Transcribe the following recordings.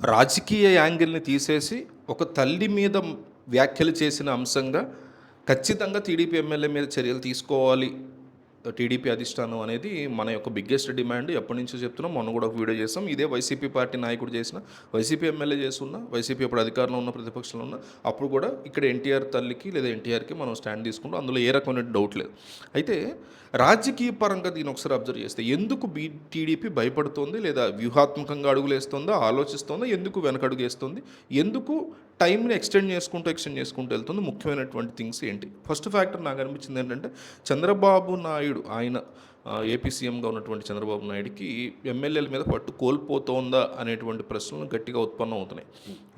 రాజకీయ యాంగిల్ని తీసేసి ఒక తల్లి మీద వ్యాఖ్యలు చేసిన అంశంగా ఖచ్చితంగా టీడీపీ ఎమ్మెల్యే మీద చర్యలు తీసుకోవాలి టీడీపీ అధిష్టానం అనేది మన యొక్క బిగ్గెస్ట్ డిమాండ్ ఎప్పటి నుంచో చెప్తున్నాం మొన్న కూడా ఒక వీడియో చేసాం ఇదే వైసీపీ పార్టీ నాయకుడు చేసిన వైసీపీ ఎమ్మెల్యే చేస్తున్న వైసీపీ అప్పుడు అధికారంలో ఉన్న ప్రతిపక్షంలో ఉన్న అప్పుడు కూడా ఇక్కడ ఎన్టీఆర్ తల్లికి లేదా ఎన్టీఆర్కి మనం స్టాండ్ తీసుకుంటాం. అందులో ఏ రకమైన డౌట్ లేదు. అయితే రాజకీయ పరంగా దీన్ని ఒకసారి అబ్జర్వ్ చేస్తే ఎందుకు బీ టీడీపీ భయపడుతోంది లేదా వ్యూహాత్మకంగా అడుగులు వేస్తుందా ఆలోచిస్తుందా ఎందుకు వెనకడుగేస్తుంది ఎందుకు టైంని ఎక్స్టెండ్ చేసుకుంటూ ఎక్స్టెండ్ చేసుకుంటూ వెళ్తుంది ముఖ్యమైనటువంటి థింగ్స్ ఏంటి? ఫస్ట్ ఫ్యాక్టర్ నాకు అనిపించింది ఏంటంటే చంద్రబాబు నాయుడు ఆయన ఏపీ సీఎంగా ఉన్నటువంటి చంద్రబాబు నాయుడుకి ఎమ్మెల్యేల మీద పట్టు కోల్పోతోందా అనేటువంటి ప్రశ్నలు గట్టిగా ఉత్పన్నం అవుతున్నాయి.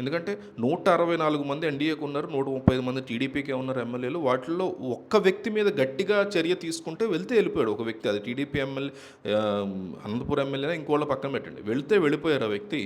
ఎందుకంటే నూట అరవై నాలుగు మంది ఎన్డీఏకి ఉన్నారు నూట ముప్పై ఐదు మంది టీడీపీకే ఉన్నారు ఎమ్మెల్యేలు. వాటిల్లో ఒక్క వ్యక్తి మీద గట్టిగా చర్య తీసుకుంటే వెళ్తే వెళ్ళిపోయాడు ఒక వ్యక్తి. అది టీడీపీ ఎమ్మెల్యే అనంతపురం ఎమ్మెల్యే ఇంకోళ్ళ పక్కన పెట్టండి. వెళ్తే వెళ్ళిపోయారు ఆ వ్యక్తి.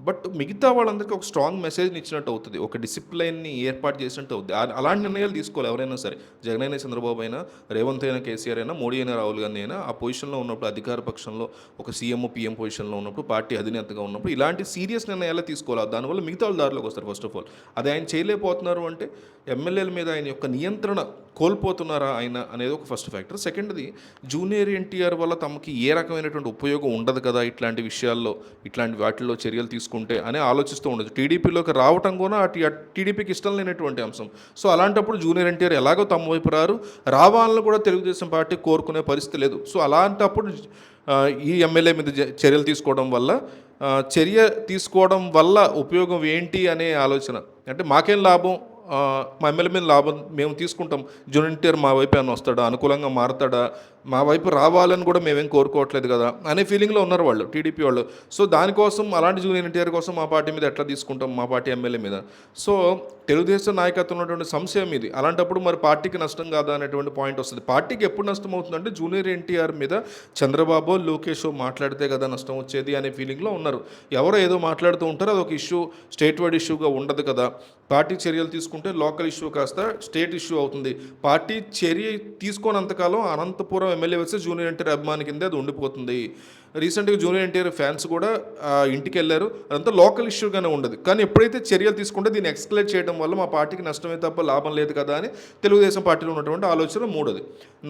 బట్ మిగతా వాళ్ళందరికీ ఒక స్ట్రాంగ్ మెసేజ్ని ఇచ్చినట్టు అవుతుంది. ఒక డిసిప్లైన్ని ఏర్పాటు చేసినట్టు అవుతుంది. అలాంటి నిర్ణయాలు తీసుకోవాలి ఎవరైనా సరే. జగన్ అయినా చంద్రబాబు అయినా రేవంత్ అయినా కేసీఆర్ అయినా మోడీ అయినా రాహుల్ గాంధీ అయినా ఆ పొజిషన్లో ఉన్నప్పుడు అధికార పక్షంలో ఒక సీఎం పీఎం పొజిషన్లో ఉన్నప్పుడు పార్టీ అధినేతగా ఉన్నప్పుడు ఇలాంటి సీరియస్ నిర్ణయాలు తీసుకోవాలి. దానివల్ల మిగతా వాళ్ళు దారిలోకి వస్తారు ఫస్ట్ ఆఫ్ ఆల్ అది ఆయన చేయలేకపోతున్నారు అంటే ఎమ్మెల్యేల మీద ఆయన యొక్క నియంత్రణ కోల్పోతున్నారా ఆయన అనేది ఒక ఫస్ట్ ఫ్యాక్టర్ సెకండ్ది జూనియర్ ఎన్టీఆర్ వల్ల తమకి ఏ రకమైనటువంటి ఉపయోగం ఉండదు కదా ఇట్లాంటి విషయాల్లో ఇట్లాంటి వాటిల్లో చర్యలు తీసుకుంటే అని ఆలోచిస్తూ ఉండదు టీడీపీలోకి రావటం కూడా అటు టీడీపీకి ఇష్టం లేనటువంటి అంశం. సో అలాంటప్పుడు జూనియర్ ఎన్టీఆర్ ఎలాగో తమ వైపు రారు? రావాలని కూడా తెలుగుదేశం పార్టీ కోరుకునే పరిస్థితి లేదు. సో అలాంటప్పుడు ఈ ఎమ్మెల్యే మీద చర్యలు తీసుకోవడం వల్ల చర్య తీసుకోవడం వల్ల ఉపయోగం ఏంటి అనే ఆలోచన. అంటే మాకేం లాభం? మా ఎమ్మెల్యే మీద లాభం మేము తీసుకుంటాం. జూనియర్ మా వైపు ఏమైనా వస్తాడా? అనుకూలంగా మారతాడా? మా వైపు రావాలని కూడా మేమేం కోరుకోవట్లేదు కదా అనే ఫీలింగ్లో ఉన్నారు వాళ్ళు టీడీపీ వాళ్ళు. సో దానికోసం అలాంటి జూనియర్ ఎన్టీఆర్ కోసం మా పార్టీ మీద ఎట్లా తీసుకుంటాం? మా పార్టీ ఎమ్మెల్యే మీద. సో తెలుగుదేశం నాయకత్వం ఉన్నటువంటి సంశయం ఇది. అలాంటప్పుడు మరి పార్టీకి నష్టం కాదా అనేటువంటి పాయింట్ వస్తుంది. పార్టీకి ఎప్పుడు నష్టం అవుతుందంటే జూనియర్ ఎన్టీఆర్ మీద చంద్రబాబు లోకేష్ మాట్లాడితే కదా నష్టం వచ్చేది అనే ఫీలింగ్లో ఉన్నారు. ఎవరో ఏదో మాట్లాడుతూ ఉంటారో. అదొక ఇష్యూ స్టేట్ వైడ్ ఇష్యూగా ఉండదు కదా. పార్టీ చర్యలు తీసుకుంటే లోకల్ ఇష్యూ కాస్త స్టేట్ ఇష్యూ అవుతుంది. పార్టీ చర్య తీసుకోనంతకాలం అనంతపురం ఎమ్మెల్యే వచ్చే జూనియర్ ఎన్టీఆర్ అభిమాని కింద అది ఉండిపోతుంది. రీసెంట్గా జూనియర్ ఎన్టీఆర్ ఫ్యాన్స్ కూడా ఇంటికి వెళ్ళారు. అదంతా లోకల్ ఇష్యూగానే ఉండదు. కానీ ఎప్పుడైతే చర్యలు తీసుకుంటే దీన్ని ఎక్స్కలేట్ చేయడం వల్ల మా పార్టీకి నష్టమే తప్ప లాభం లేదు కదా అని తెలుగుదేశం పార్టీలో ఉన్నటువంటి ఆలోచన మూడోది.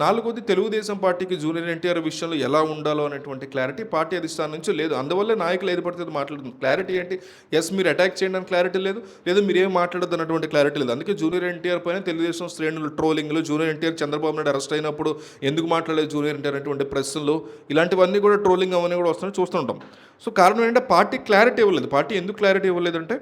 నాలుగోది తెలుగుదేశం పార్టీకి జూనియర్ ఎన్టీఆర్ విషయంలో ఎలా ఉండాలో అనేటువంటి క్లారిటీ పార్టీ అధిష్టానం నుంచి లేదు. అందువల్ల నాయకులు ఏది పడితే మాట్లాడుతుంది. క్లారిటీ ఏంటి? ఎస్ మీరు అటాక్ చేయండి అని క్లారిటీ లేదు. లేదా మీరేం మాట్లాడద్దు అన్నటువంటి క్లారిటీ లేదు. అందుకే జూనియర్ ఎన్టీఆర్ పైన తెలుగుదేశం శ్రేణులు ట్రోలింగ్లు జూనియర్ ఎన్టీఆర్ చంద్రబాబు నాయుడు అరెస్ట్ అయినప్పుడు ఎందుకు మాట్లాడలేదు జూనియర్ ఎన్టీఆర్ అనేటువంటి ప్రశ్నలు ఇలాంటివన్నీ కూడా ట్రోలింగ్ అవన్నీ కూడా వస్తున్నాయి చూస్తుంటాం సో కారణం ఏంటంటే పార్టీ క్లారిటీ ఇవ్వలేదు. పార్టీ ఎందుకు క్లారిటీ ఇవ్వలేదంటే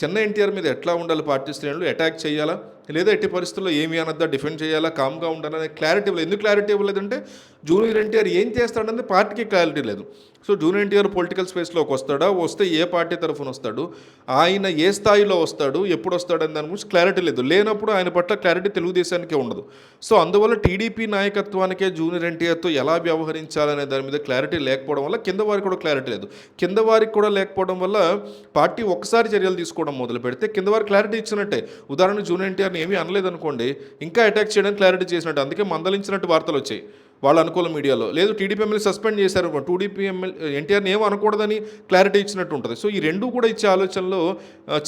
చిన్న ఎన్టీఆర్ మీద ఎట్లా ఉండాలి పార్టీ శ్రేణులు అటాక్ చేయాలా? లేదా ఎట్టి పరిస్థితుల్లో ఏమి అనద్దా డిఫెండ్ చేయాలా కామ్గా ఉండాలనే క్లారిటీ ఇవ్వలేదు. ఎందుకు క్లారిటీ ఇవ్వలేదంటే జూనియర్ ఎన్టీఆర్ ఏం చేస్తాడనేది పార్టీకి క్లారిటీ లేదు. సో జూనియర్ ఎన్టీఆర్ పొలిటికల్ స్పేస్లోకి వస్తాడా? వస్తే ఏ పార్టీ తరఫున వస్తాడు? ఆయన ఏ స్థాయిలో వస్తాడు? ఎప్పుడు వస్తాడని దాని గురించి క్లారిటీ లేదు. లేనప్పుడు ఆయన పట్ల క్లారిటీ తెలుగుదేశానికే ఉండదు. సో అందువల్ల టీడీపీ నాయకత్వానికే జూనియర్ ఎన్టీఆర్తో ఎలా వ్యవహరించాలనే దాని మీద క్లారిటీ లేకపోవడం వల్ల కింద వారికి కూడా క్లారిటీ లేదు. కింద వారికి కూడా లేకపోవడం వల్ల పార్టీ ఒకసారి చర్యలు తీసుకోవడం మొదలు పెడితే కింద వారు క్లారిటీ ఇచ్చినట్టే. ఉదాహరణ జూనియర్ ఎన్టీఆర్ ఏమీ అనలేదు అనుకోండి ఇంకా అటాక్ చేయడానికి క్లారిటీ చేసినట్టు అందుకే మందలించినట్టు వార్తలు వచ్చాయి. వాళ్ళ అనుకూల మీడియాలో. లేదు టీడీపీ ఎమ్మెల్యే సస్పెండ్ చేశారు. టీడీపీ ఎమ్మెల్యే ఎన్టీఆర్ని ఏం అనకూడదని క్లారిటీ ఇచ్చినట్టు ఉంటుంది సో ఈ రెండు కూడా ఇచ్చే ఆలోచనలో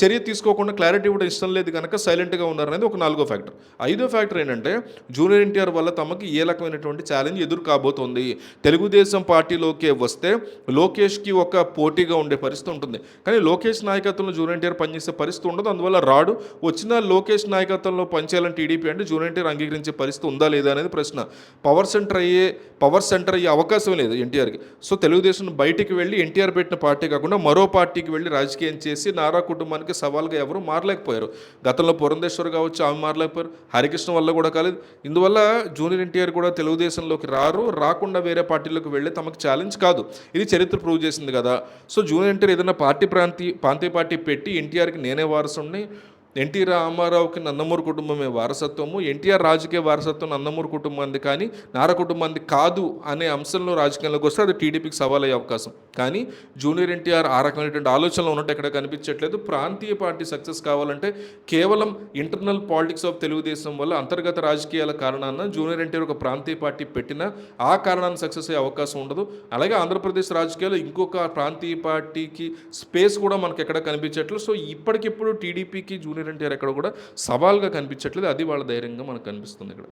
చర్య తీసుకోకుండా క్లారిటీ కూడా ఇష్టం లేదు కనుక సైలెంట్గా ఉన్నారు అనేది ఒక నాలుగో ఫ్యాక్టర్. ఐదో ఫ్యాక్టర్ ఏంటంటే జూనియర్ ఎన్టీఆర్ వల్ల తమకి ఏ రకమైనటువంటి ఛాలెంజ్ ఎదురు కాబోతోంది. తెలుగుదేశం పార్టీలోకి వస్తే లోకేష్కి ఒక పోటీగా ఉండే పరిస్థితి ఉంటుంది. కానీ లోకేష్ నాయకత్వంలో జూనియర్ ఎన్టీఆర్ పనిచేసే పరిస్థితి ఉండదు. అందువల్ల రాడు వచ్చిన లోకేష్ నాయకత్వంలో పనిచేయాలని టీడీపీ అంటే జూనియర్ ఎన్టీఆర్ అంగీకరించే పరిస్థితి ఉందా లేదా అనేది ప్రశ్న. పవర్ సెంటర్ అయ్యే పవర్ సెంటర్ అయ్యే అవకాశం లేదు ఎన్టీఆర్కి. సో తెలుగుదేశం బయటికి వెళ్ళి ఎన్టీఆర్ పెట్టిన పార్టీ కాకుండా మరో పార్టీకి వెళ్ళి రాజకీయం చేసి నారా కుటుంబానికి సవాల్గా ఎవరు మారలేకపోయారు. గతంలో పురంధేశ్వర్ కావచ్చు ఆమె మారలేకపోయారు. హరికృష్ణ వల్ల కూడా కాలేదు. ఇందువల్ల జూనియర్ ఎన్టీఆర్ కూడా తెలుగుదేశంలోకి రారు రాకుండా వేరే పార్టీలోకి వెళ్ళి తమకు ఛాలెంజ్ కాదు. ఇది చరిత్ర ప్రూవ్ చేసింది కదా. సో జూనియర్ ఎన్టీఆర్ ఏదైనా పార్టీ ప్రాంతీ ప్రాంతీయ పార్టీ పెట్టి ఎన్టీఆర్కి నేనే వారసుని ఎన్టీ రామారావుకి నందమూరి కుటుంబమే వారసత్వము ఎన్టీఆర్ రాజకీయ వారసత్వం నందమూరి కుటుంబంది కానీ నార కుటుంబానికి కాదు అనే అంశంలో రాజకీయంలోకి వస్తే అది టీడీపీకి సవాల్ అయ్యే అవకాశం. కానీ జూనియర్ ఎన్టీఆర్ ఆ రకమైనటువంటి ఆలోచనలో ఉన్నట్టు ఎక్కడ కనిపించట్లేదు. ప్రాంతీయ పార్టీ సక్సెస్ కావాలంటే కేవలం ఇంటర్నల్ పాలిటిక్స్ ఆఫ్ తెలుగుదేశం వల్ల అంతర్గత రాజకీయాల కారణాన జూనియర్ ఎన్టీఆర్ ఒక ప్రాంతీయ పార్టీ పెట్టినా ఆ కారణాన్ని సక్సెస్ అయ్యే అవకాశం ఉండదు. అలాగే ఆంధ్రప్రదేశ్ రాజకీయాల్లో ఇంకొక ప్రాంతీయ పార్టీకి స్పేస్ కూడా మనకు ఎక్కడ కనిపించట్లేదు. సో ఇప్పటికిప్పుడు టీడీపీకి జూనియర్ ఎన్టీఆర్ ఎక్కడ కూడా సవాల్గా కనిపించట్లేదు. అది వాళ్ళ ధైర్యంగా మనకు కనిపిస్తుంది ఇక్కడ.